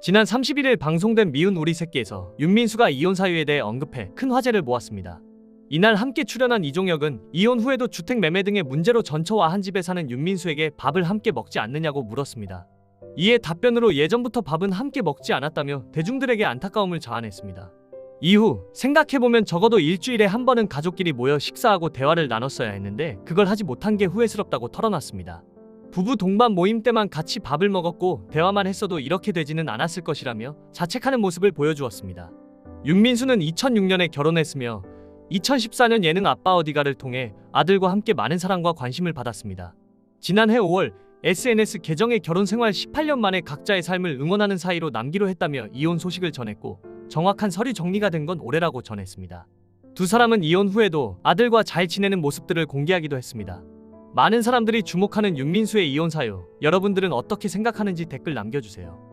지난 31일 방송된 미운 우리 새끼에서 윤민수가 이혼 사유에 대해 언급해 큰 화제를 모았습니다. 이날 함께 출연한 이종혁은 이혼 후에도 주택 매매 등의 문제로 전처와 한 집에 사는 윤민수에게 밥을 함께 먹지 않느냐고 물었습니다. 이에 답변으로 예전부터 밥은 함께 먹지 않았다며 대중들에게 안타까움을 자아냈습니다. 이후 생각해보면 적어도 일주일에 한 번은 가족끼리 모여 식사하고 대화를 나눴어야 했는데 그걸 하지 못한 게 후회스럽다고 털어놨습니다. 부부 동반 모임 때만 같이 밥을 먹었고 대화만 했어도 이렇게 되지는 않았을 것이라며 자책하는 모습을 보여주었습니다. 윤민수는 2006년에 결혼했으며 2014년 예능 아빠 어디가를 통해 아들과 함께 많은 사랑과 관심을 받았습니다. 지난해 5월 SNS 계정에 결혼 생활 18년 만에 각자의 삶을 응원하는 사이로 남기로 했다며 이혼 소식을 전했고 정확한 서류 정리가 된 건 올해라고 전했습니다. 두 사람은 이혼 후에도 아들과 잘 지내는 모습들을 공개하기도 했습니다. 많은 사람들이 주목하는 윤민수의 이혼 사유, 여러분들은 어떻게 생각하는지 댓글 남겨주세요.